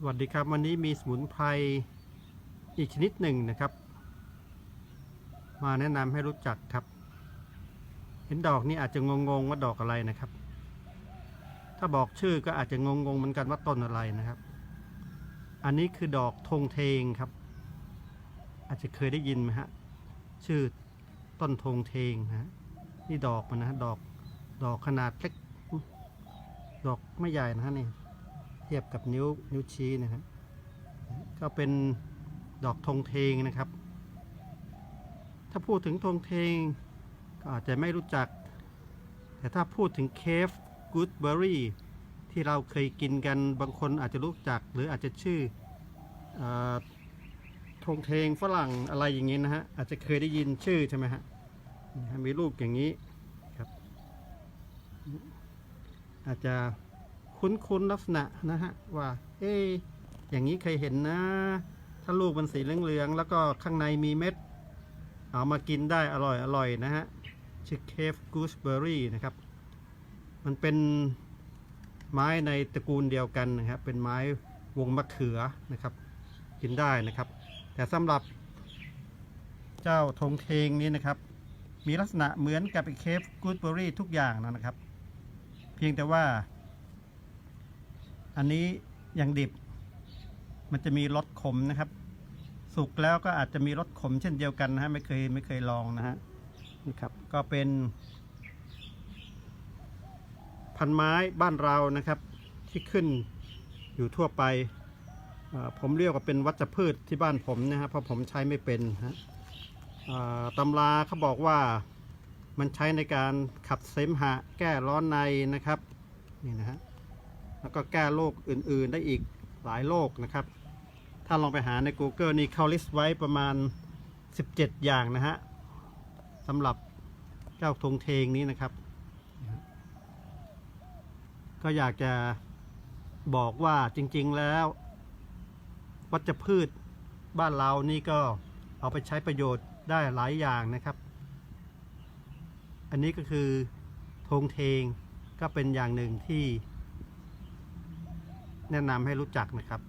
สวัสดีครับวันนี้มีสมุนไพรอีกชนิดหนึ่งนะครับ มาแนะนำให้รู้จักครับ เห็นดอกนี้อาจจะงงๆว่าดอกอะไรนะครับ ถ้าบอกชื่อก็อาจจะงงๆเหมือนกันว่าต้นอะไรนะครับ อันนี้คือดอกธงเทงครับ อาจจะเคยได้ยินไหมฮะชื่อต้นธงเทงนะนี่ดอกมันนะดอกดอกขนาดเล็ก ดอกไม่ใหญ่นะฮะนี่ ทียบกับนิ้วนิ้วชี้นะครับ ก็เป็นดอกธงเทงนะครับ ถ้าพูดถึงธงเทง ก็อาจจะไม่รู้จัก แต่ถ้าพูดถึงเคฟกูดเบอรี่ที่เราเคยกินกันบางคนอาจจะรู้จัก หรืออาจจะชื่ออธงเทงฝรั่งอะไรอย่างนี้นะฮะอาจจะเคยได้ยินชื่อใช่ไหมฮะมีรูปอย่างนี้ครับ อาจจะ คุ้นๆลักษณะนะฮะว่าเอ๊อย่างนี้เคยเห็นนะ ถ้าลูกมันสีเหลืองๆแล้วก็ข้างในมีเม็ด เอามากินได้อร่อยอร่อยนะฮะชื่อเคฟกูสเบอร์รี่นะครับ มันเป็นไม้ในตระกูลเดียวกันนะครับ เป็นไม้วงมะเขือนะครับ กินได้นะครับ แต่สำหรับเจ้าธงเทงนี้นะครับ มีลักษณะเหมือนกับเคฟกูสเบอร์รี่ทุกอย่างนะครับ เพียงแต่ว่า อันนี้ยังดิบ มันจะมีรสขมนะครับ สุกแล้วก็อาจจะมีรสขมเช่นเดียวกันนะฮะไม่เคยไม่เคยลองนะฮะนี่ครับ ก็เป็น พันไม้บ้านเรานะครับ ที่ขึ้นอยู่ทั่วไปผมเรียกว่าเป็นวัชพืชที่บ้านผมนะฮะเพราะผมใช้ไม่เป็นฮะตำราเขาบอกว่ามันใช้ในการขับเสมหะแก้ร้อนในนะครับนี่นะฮะ แล้วก็แก้โรคอื่นๆได้อีกหลายโรคนะครับ ถ้าลองไปหาใน Google นี่เขาลิสต์ไว้ประมาณ 17 อย่างนะฮะสำหรับเจ้าธงเทงนี้นะครับ ก็อยากจะบอกว่าจริงๆแล้ว วัชพืชบ้านเรานี่ก็เอาไปใช้ประโยชน์ได้หลายอย่างนะครับ อันนี้ก็คือธงเทงก็เป็นอย่างหนึ่งที่ แนะนำให้รู้จักนะครับ